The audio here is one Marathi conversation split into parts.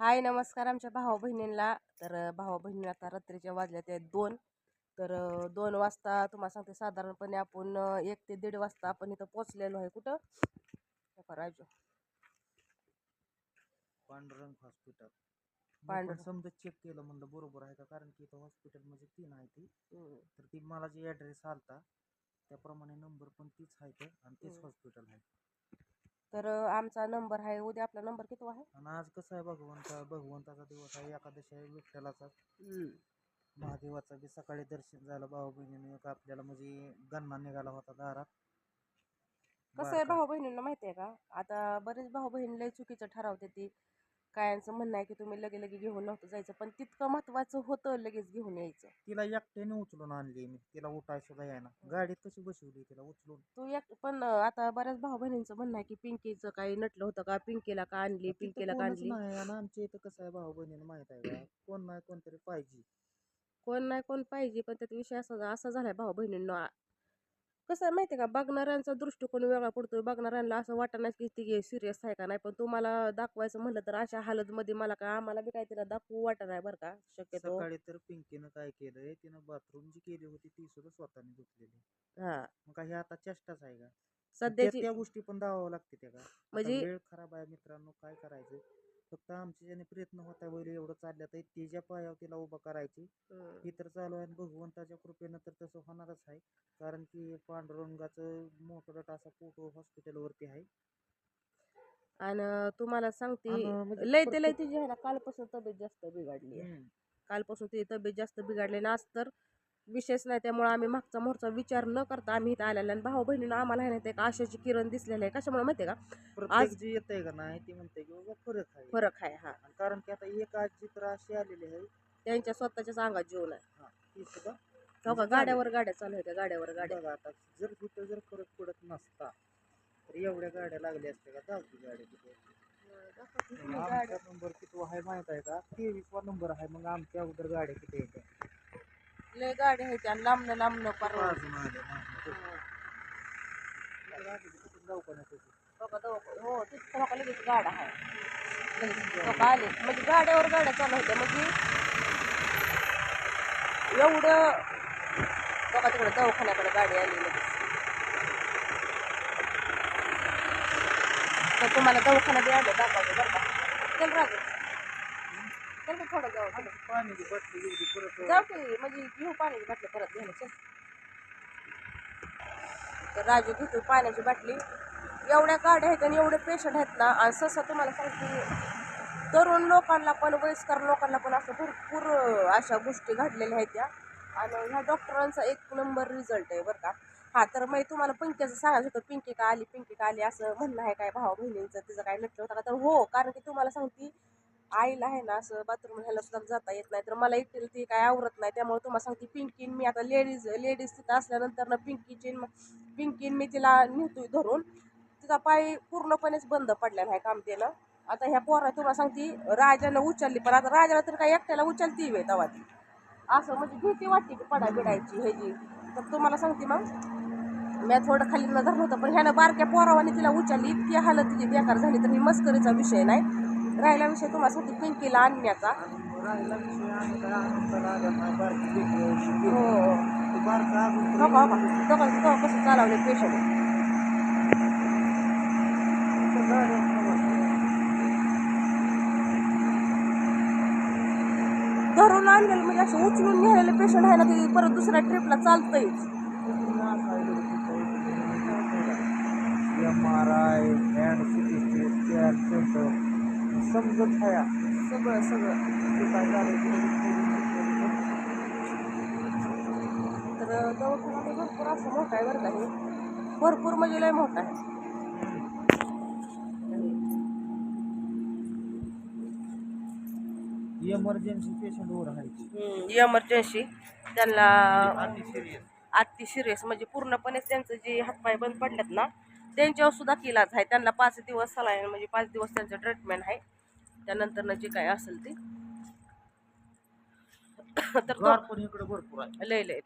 हाय नमस्कार आमच्या भावा बहिणींना तर भावा बहिणींना आता रात्रीच्या वाजल्या ते दोन. तर दोन वाजता तुम्हाला सांगते साधारणपणे आपण एक ते दीड वाजता आपण इथं पोचलेलो आहे. कुठं? राजू. पांडुरंग हॉस्पिटल. पांडुरंग. पण समजा चेक केलं म्हणलं बरोबर आहे का? कारण की इथं हॉस्पिटल म्हणजे तीन आहे ती. तर ती मला जी ॲड्रेस आलता त्याप्रमाणे नंबर पण तीच आहे ते आणि तीच. हॉस्पिटल आहे. तर आमचा नंबर आहे उद्या आपला नंबर किती आहे? आणि आज कसं आहे भगवंता भगवंताचा दिवस आहे एकादशी आहे विठ्ठलाचा महादेवाचा बी सकाळी दर्शन झालं भाऊ बहिणीने एक आपल्याला म्हणजे गन्ना निघाला होता दारात. कसं आहे. भाऊ बहिणींना माहिती आहे का? आता बरेच भाऊ बहीण लय चुकीचं ठरवते ती. कायांचं म्हणणं आहे की तुम्ही लगे लगे घेऊन नव्हतं जायचं पण तितकं महत्वाचं होतं लगेच घेऊन यायचं. तिला एकट्याने उचलून आणली मी तिला उठाय सुद्धा यायना गाडीत कशी बसवली तिला उचलून? तू एक पण आता बऱ्याच भाऊ बहिणींचं म्हणणं आहे की पिंकीचं काही नटलं होतं का? पिंकीला का आणली? पिंकीला का कोणच आणली? नाही आणि आमच्या इथं कसं आहे भाऊ बहिणीला माहीत आहे का? कोण नाही कोणतरी पाहिजे. कोण नाही कोण पाहिजे पण त्यात विषय असा असा झालाय भाऊ बहिणींना कसं आहे माहिती आहे का? बघणाऱ्यांचा दृष्टिकोन वेगळा पडतोय. बघणाऱ्यांना असं वाटत नाही की ती सिरियस आहे का नाही. पण तुम्हाला दाखवायचं म्हणलं तर अशा हालतमध्ये मला काय आम्हाला बी काय तिला दाखवू वाटत नाही बरं का? शक्यतो. सकाळी तर पिंकीनं काय केलंय तिनं बाथरूम जी केली होती ती सुद्धा स्वतःने धुतलेली. हा. मग काही आता चेष्टाच आहे का? सध्याची त्या- त्या गोष्टी पण दावावं लागते त्या का? आता म्हणजे- वेळ खराब आहे मित्रांनो काय करायचं फक्त आमच्या ज्याने प्रयत्न होता होईल एवढं चाललं तर तिच्या पायावर तिला उभं करायची हम्म. ही तर चालू आहे आणि भगवंताच्या कृपेनं तर तसं होणारच आहे कारण की पांडुरंगाचं मोठं असा फोटो हॉस्पिटलवरती आहे आणि तुम्हाला सांगते आणि म्हणजे लय ते लय प्रत्येक- तिची आहे ना कालपासून तब्येत जास्त बिघडली आहे हम्म. कालपासून ती तब्येत जास्त बिघडली ना आज तर विशेष नाही त्यामुळे आम्ही मागचा मोरचा विचार न करता आम्ही इथं आलेला आणि भाऊ बहिणीनं आम्हाला आहे ना ते एक आशाची किरण दिसलेलं आहे. कशामुळे माहिती आहे का? प्रत्येक जी येत का नाही ती म्हणते की बाबा फरक आहे. फरक आहे हा. कारण की आता एक आजी तर अशी आलेली आहे. त्यांच्या स्वतःच्याच अंगात जीवन आहे हा, ती सुद्धा हो का? म्हणजे गाड्यावर गाड्या चालू होत्या गाड्यावर गाड्या. बघा आता जर तिथं जर फरक पडत नसता तर एवढ्या गाड्या लागल्या असत्या का? दहावी गाड्या तिथे. आमचा नंबर किती आहे माहीत आहे का? तेवीसवा नंबर आहे मग आमच्या अगोदर गाड्या किती येत्या लय गाड्या आहेत आणि लांबनं लांबनं परवा. दवाखान्यात. हो तिथं लोक लगेच गाड्या आहे. लगेच आले. म्हणजे गाड्यावर गाड्या चालू होत्या म्हणजे एवढं बघा तिकडे दवाखान्याकडे गाडी आली लगेच. तर तुम्हाला दवाखाना बी आलं दाखवतो बरं का. चल राजू. चल थोडं जाऊ पाण्याची बाटली एवढी परत. जाऊ की म्हणजे घेऊ पाण्याची बाटली परत घ्यायला चल तर राजू घेतो पाण्याची बाटली. एवढ्या गाड्या आहेत आणि एवढे पेशंट आहेत ना आणि सहसा तुम्हाला सांगते तरुण लोकांना पण वयस्कर लोकांना पण असं भरपूर अशा गोष्टी घडलेल्या आहेत त्या. आणि ह्या डॉक्टरांचा एक नंबर रिझल्ट आहे बरं का. हा तर मग तुम्हाला पिंकीचं सांगायचं होतं पिंकी का आली पिंकी का आली असं म्हणणं आहे काय भावा बहिणींचं तिचं काय नटलं होतं का? तर हो कारण की तुम्हाला सांगते आईला आहे ना असं बाथरूम ह्याला सुद्धा जाता येत नाही. तर मला एकटीला ती काय आवरत नाही. त्यामुळे तुम्हाला सांगते पिंकीन मी आता लेडीज लेडीज तिथं असल्यानंतर ना पिंकीची पिंकीन मी तिला नेतोय धरून. तिचा पाय पूर्णपणेच बंद पडलेला आहे काम त्यानं आता ह्या पोरा तुम्हाला सांगते राजानं उचलली पण आता राजाला तर काय एकट्याला उचलती वे तवा ती. असं म्हणजे भीती वाटते की पडा बिडायची ह्याची तर तुम्हाला सांगते मग मी थोडं खाली न धरलं होतं पण ह्यानं बारक्या पोरावाने तिला उचलली इतकी हालत तिची बेकार झाली तर ही मस्करीचा विषय नाही. राहिला विषय तुम्हासाठी पिंकीला आणण्याचा? राहिला विषय आम्ही काय हो हो का का कसं चालवले पेशंट धरून आणलेलं म्हणजे असं उचलून घ्यायला पेशंट आहे ना ते परत दुसऱ्या ट्रिपला चालतंयच. M R I and CT scan centre समजत आहे सगळं सगळं. तर दवाखाना ते भरपूर असं मोठा आहे बरं का हे. भरपूर म्हणजे लय मोठा आहे. इमर्जन्सी पेशंट वर राहायची इमर्जन्सी त्यांना अति सिरियस अति सिरियस म्हणजे पूर्णपणेच त्यांचं जे हातपाय बंद पडलेत ना त्यांच्यावर सुद्धा इलाज आहे. त्यांना पाच दिवस सलाईन म्हणजे पाच दिवस त्यांचं ट्रीटमेंट आहे. त्यानंतर जे काय असेल ते. तर इकडे भरपूर लय लय.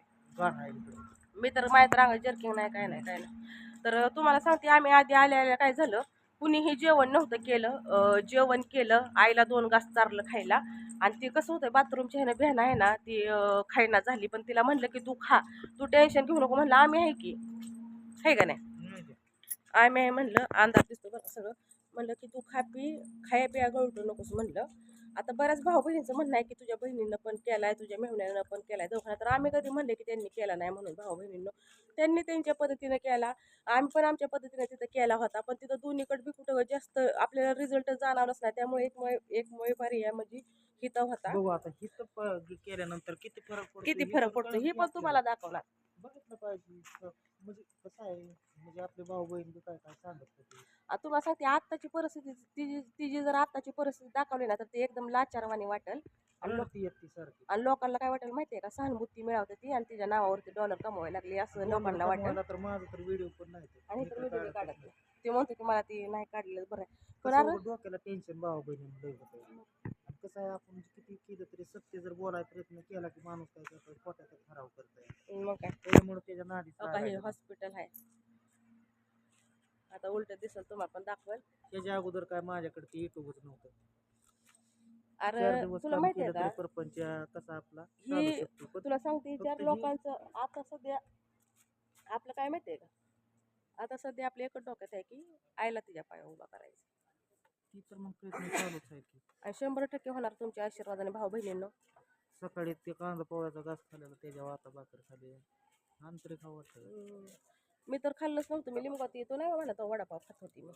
मी तर माझ्या तर अंगात जर्किंग नाही काय नाही काय नाही. तर तुम्हाला सांगते आम्ही आधी आल्या आल्या काय झालं? कुणीही जेवण नव्हतं केलं. जेवण केलं आईला दोन घास चारलं खायला. आणि ते कसं होतं बाथरूमच्या ह्यानं बॅन आहे ना ती खायना झाली. पण तिला म्हणलं की तू खा. तू टेन्शन घेऊ नको. म्हणलं आम्ही आहे की. आहे का नाही? आम्ही आहे म्हणलं अंदाज दिसतो बरं का सगळं. म्हणलं की तू खा पी खाया पिया गळटू नकोस म्हणलं. आता बऱ्याच भाऊ बहिणीचं म्हणणं आहे की तुझ्या बहिणीनं पण केलाय तुझ्या मेहण्यानं पण केलाय दोघांना तर आम्ही कधी म्हणले की त्यांनी केला नाही म्हणून भाऊ बहिणींनो त्यांनी त्यांच्या पद्धतीनं केला. आम्ही पण आमच्या पद्धतीने तिथं केला होता. पण तिथं दोन्हीकडे बी कुठं जास्त आपल्याला रिझल्ट जाणारच नाही. त्यामुळे एक मय एक मय पर्याय म्हणजे हिथं होता बघू आता हिथं प- केल्यानंतर किती फरक पडतो किती हे फरक पण पडतो कळत हे पण. तुम्हाला दाखवणार बघितलं पाहिजे क- म्हणजे कसं आहे म्हणजे आपले भाऊ बहीण बी काय काय सांगत होते आ, तुम्हाला सांगते आत्ताची परिस्थिती तिची तिची जर आत्ताची परिस्थिती दाखवली ना तर ते एकदम लाचारवाणी वाटेल रडती येते सारखी आणि लोकांना काय वाटेल माहितीये का सहानुभूती मिळवते ती आणि तिच्या नावावरती डॉलर कमवायला लागली असं लोकांना वाटेल मला तर माझा तर व्हिडिओ पण नाही ते. आणि मी तर तर काढतच काढत नाही. नाही ते म्हणते की मला ती नाही काढलेलं बरं आहे. पण कसं अरे उगाच डोक्याला टेन्शन भाऊ. आणि कसं आहे आपण किती केलं तरी सत्य जर बोलायचा प्रयत्न केला की माणूस काय करतो पोटाचा खराब करतोय. मग काय? त्याच्यामुळे त्याच्या नादी अहो, काही लागायचं. हॉस्पिटल आहे. आता उलट दिसल तुम्हाला पण दाखवेल. त्याच्या अगोदर काय माझ्याकडे ते युट्यूबच नव्हतं. चार अरे दिवस तुला काम माहितीये केलं का? तरी परपंच कसा आपला चालू ही शकतो. पण तुला सांगते फक्त चार ही- लोकांचं आता सध्या आपलं काय माहितीये का? आता सध्या आपल्या एकच डोक्यात आहे की आईला तिच्या पाया उभा करायचं. ती तर मग प्रयत्न चालूच आहे की. आणि शंभर टक्के होणार तुमच्या आशीर्वादाने भाऊ बहिणींनो. सकाळी ते कांदा पोळ्याचा घास खाल्लेला त्याच्या वाता भाकर खाली. वाटतं. हम्म. मी तर खाल्लंच नव्हतं. मी लिंबात येतो नाही म्हणा तो वडापाव खात होती मी.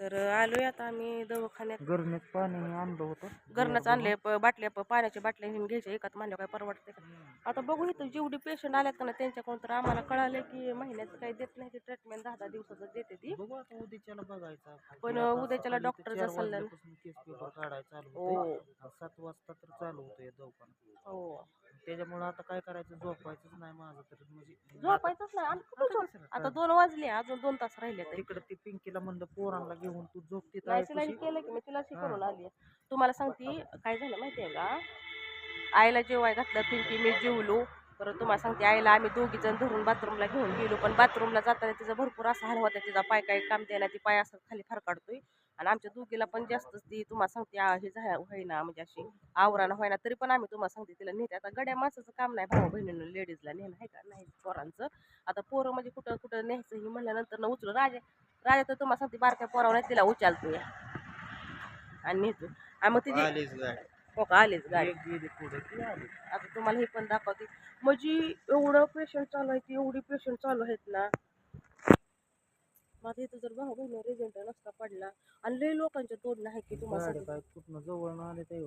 तर आलोय आता आम्ही दवाखान्यात. गरमीत पाणी आणलं होतं. घरनंच आणले प- बाटल्या प- पाण्याच्या बाटल्या घेऊन घ्यायच्या. एकात म्हणलं काय परवडते का? आता बघू इथं जेवढी पेशंट आल्यात का ना त्यांच्याकडून तर आम्हाला कळालं की महिन्याचं काही देत नाही ते ट्रीटमेंट दहा दहा दिवसाचं देते ती. बघू आता उद्याच्याला बघायचं. पण उद्याच्याला सकाळी डॉक्टर ते चार जसं लण- वाजल्यापासून केस पेपर काढायला चालू हो. आणि सात वाजता तर चालू होतं दवाखाना. हो. त्याच्यामुळे आता काय करायचं? झोपायचंच नाही माझं तर. म्हणजे झोपायचंच नाही. आणि कुठं आता झोप? कसं आता दोन वाजले अजून दोन तास राहिले तरी तिकडे ती पिंकीला म्हणलं पोरांना घेऊन तू झोप तिथं नाही तिला ऐकूशी. केलं की मी तिला. शिकवून आली. तुम्हाला सांगते काय झालं माहितीये का? आईला जेवाय घातलं पिंकी मी जेवलो. परत तुम्हाला सांगते आईला आम्ही दोघी जण धरून बाथरूमला घेऊन गेलो. पण बाथरूमला जाताना तिचा भरपूर असा हाल होता. तिचा पाय काही काम द्यायला ती पाय असं खाली फार काढतोय. आणि आमच्या दोघीला पण जास्तच ती तुम्हाला सांगते हे झाल्या होईना म्हणजे अशी आवरानं होईना तरी पण आम्ही तुम्हाला सांगते तिला नेते. आता गड्या माणसाचं काम नाही भाऊ बहिणीनं लेडीजला नेणं आहे का? नाही पोरांचं. आता पोरं म्हणजे कुठं कुठं न्यायचं हे म्हणल्यानंतर ना उचलू राजा राजा तर तुम्हाला सांगते बारक्या पोरावर नाही तिला उचलतोय आणि नेतो. आणि मग तिची हो का आलीच गाडी. ती आता तुम्हाला हे पण दाखवते. म्हणजे एवढं पेशंट चालू आहे की एवढी पेशंट चालू आहेत ना माझा इथं जर भाऊ बहिणी रिझल्ट नसता पडला आणि लय लोकांच्या तोडणं आहे की तुम्हाला. काय कुठनं जवळ आले ते.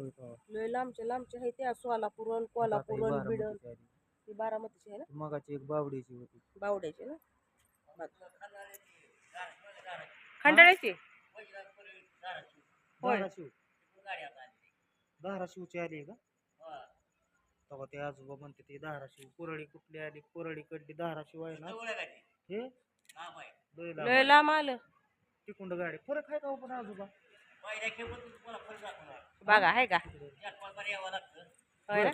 लय लांबचे लांबचे आहे त्या सोलापूरन ही कोल्हापूरन बिडन. ती. बारामतीची आहे ना? मगाची एक बावडीची होती. बावड्याची ना? खंडाळ्याची. धाराशिव. धाराशिवची आली का? तेव्हा ते आजोबा म्हणते ते धाराशिव कुरळी कुठली आली? कुरळी कडली धाराशिव आहे ना? हे? लय लांब आलं. तिकुंड गाडी. फरक आहे का हो पण आजोबा? बघा आहे का? होय ना?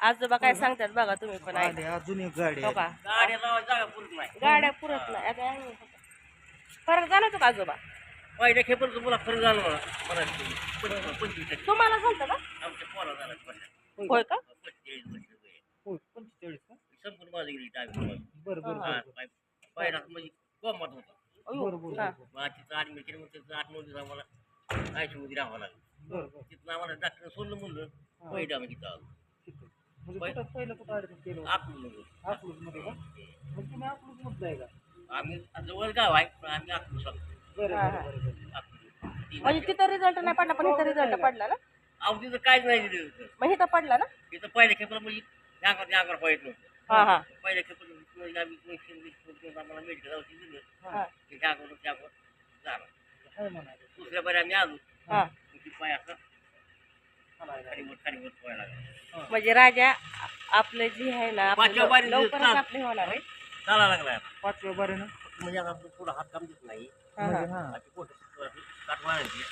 आजोबा काय सांगतात बघा तुम्ही पण आली अजून एक गाडी हो आली. का गाड्या पुरत नाही. आता आहे. फरक जाणवतो का आजोबा? तुम्हाला फरक झाला मला मराठी पंचवीस तुम्हाला झालं का? झाला होय का? पंचेचाळीस. होय, का? संपूर्ण माझी गेली डावी बरं बरं हा, बरं. पायरा म्हणजे कोमत होता. अयो, बरं, बरं, हा. मग तिथं केलं मग तिथं आठ नऊ दिवस आम्हाला आयसीमध्ये राहावं लागलं. बरं बरं तिथं आम्हाला डॉक्टर सोडलं म्हणलं पहिलं आम्ही तिथं आलो. ठीक आहे म्हणजे कुठं पहिलं कुठं ऍडमिट केलं होतं? आपण म्हणलं अकलूजमध्ये का? मग तुम्ही अकलूज मधलं आहे का? आम्ही जवळ गाव आहे पण आम्ही आपण सांगतो बरं हा, बरं हा. बरं बरं. आपण म्हणजे तिथं रिझल्ट नाही पडला पण इथं रिझल्ट पडला ना? अहो तिथं काहीच नाही दिलं होतं. मग इथं पडला ना? तिथं पहिल्या खेपर म्हणजे अंगावर अंगावर पाहिजे नव्हतं. हा हा. पहिल्या खेपर आम्ही दोनशे औषध दिलं ते त्यावर झालं दुसऱ्या बऱ्या आम्ही आलो हा ती पाय असं म्हणजे राजा आपलं जे आहे ना आपलं पाचव्या लव- बारीत लवकरच चाल. आपले होणार आहे. चाला. पाचव्या बारीनं. म्हणजे आता आपलं पुढं हात काम देत नाही. हा, हा. म्हणजे हा. पोट वाढायची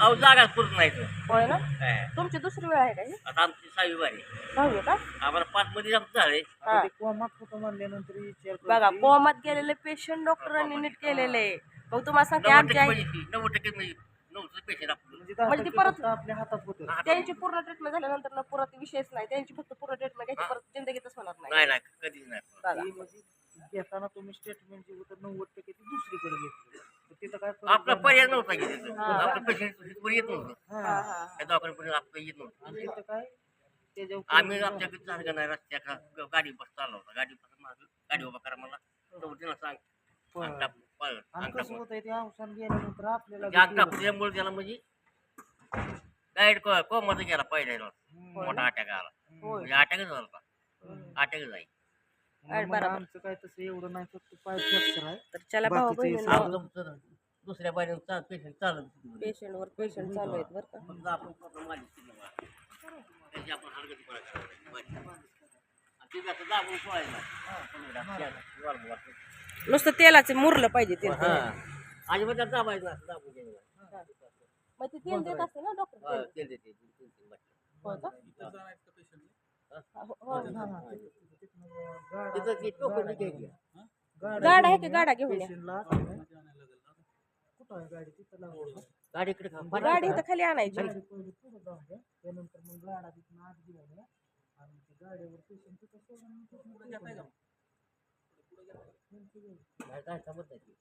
अहो जागाच पुरत नाही. होय ना? काय? तुमची दुसरी वेळ आहे का ही? आता आमची सहावी बारी सहावी का? आम्हाला पाच मध्ये जास्त झाले हा. ते कोमात होतं म्हणल्यानंतर विचार. बघा कोमात गेलेले पेशंट डॉक्टरांनी नीट केलेले. मग तुम्हाला सांगते नव्वद टक्के आमच्या म्हणजे ती, नव्वद टक्के म्हणजे पेशंट आपलं. म्हणजे दहा म्हणजे ते टक्के परत- फक्त आपल्या हातात होतं. त्यांची पूर्ण ट्रीटमेंट झाल्यानंतर ना परत विषयच नाही. त्यांची फक्त पूर्ण ट्रीटमेंट घ्यायची परत जिंदगीतच होणार नाही. नाही नाही कधीच नाही बघा. ती म्हणजे घेताना तुम्ही स्टेटमेंट जे होतं नव्वद टक्के ती दुसरीकडे घेतली. तर तिथं काय फरक आपला पडणार? पर्याय नव्हता की तिथं. हा. आपलं पेशंट येत नव्हतं. हा. हा. हा त्या दवाखान्यापर्यंत आपलं येत नव्हतं. आणि तिथं काय? त्याच्यावर आम्ही आमच्याकडे सारखं नाही. रस्त्या का- गाडी बस चालला होता. गाडी बस मागं. गाडी उभा करा मला. तर तिला सांग. अंग टाक पळ, आणि अंग कसं टाक. होतंय ते अवसान गेल्यानंतर आपल्याला ते अंग भीती टाकून त्यामुळे त्याला म्हणजे डायरेक्ट कोमध्ये गेला पहिल्या हम्म. मोठा अटॅक आला. होय. म्हणजे अटॅकच झाला होता. हम्म. अरे मग बरोबर. आमचं काय तसं एवढं नाही फक्त पाय फ्रॅक्चर आहे तर चला भाऊ बाकीचे दुसऱ्या बाहेर पेशंट चालत होते. पेशंट वर पेशंट चालू आहेत बरं का आपण. आणि ते कसं दाबून वाल वाटतं. नुसतं तेलाचे मुरलं पाहिजे तेल हा. अजिबात दाबायचं नाही, दाबून घ्यायचं नाही. मग ते तेल देत असते ना हा, डॉक्टर तेल देते. होय का हो. तिथं ती टोकन घ्यायची. गाडा आहे की गाडा घेऊन या. पेशंटला कुठं आहे गाडी? तिथं गाडीकडे. गाडी इथं खाली आणायची. गाडी पहिले पुढे जाऊन द्या त्यानंतर मग गाडा तिथून आत घेऊन या. आणि त्या गाडीवर पेशंट तिथं सोडून मग तिथून पुढे जाऊन. नाही, काय थांबत नाही. ती.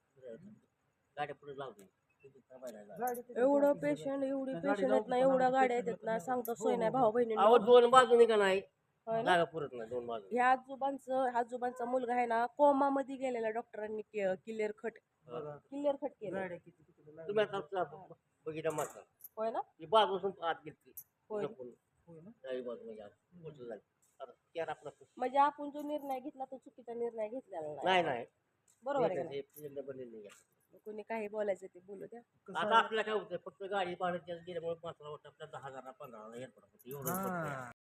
गाड्या पुढे लावते तिथे थांबायला लागलं. गाडी तिथं एवढं पेशंट एवढी पेशंट आहेत ना एवढ्या गाड्या आहेत ना सांगतो सोय नाही. भाऊ बहिणी अहो दोन बाजूने का नाही? होय ना? जागा पुरत नाही दोन बाजू ह्या आजोबांचं आजोबांचा मुलगा आहे ना कोमा मध्ये गेलेला डॉक्टरांनी क्लिअर खट. बघा क्लिअर खट केलं. तुम्ही आता बघितलं होय ना? ही आत गेली होय. होय ना? डावी बाजू म्हणजे आत. मोठं झालं. आता त्यात आपला म्हणजे आपण जो निर्णय घेतला तो चुकीचा निर्णय घेतलेला नाही. नाही नाही. बरोबर आहे का हे फिल्म बनलेलं नाही. नाही कोणी काही बोलायचं ते बोलू द्या. आता आपल्याला काय होतं फक्त गाडी भाडं त्याला गेल्यामुळे मात्र वाटतं आपल्या दहा हजार पंधरा हजार एवढं.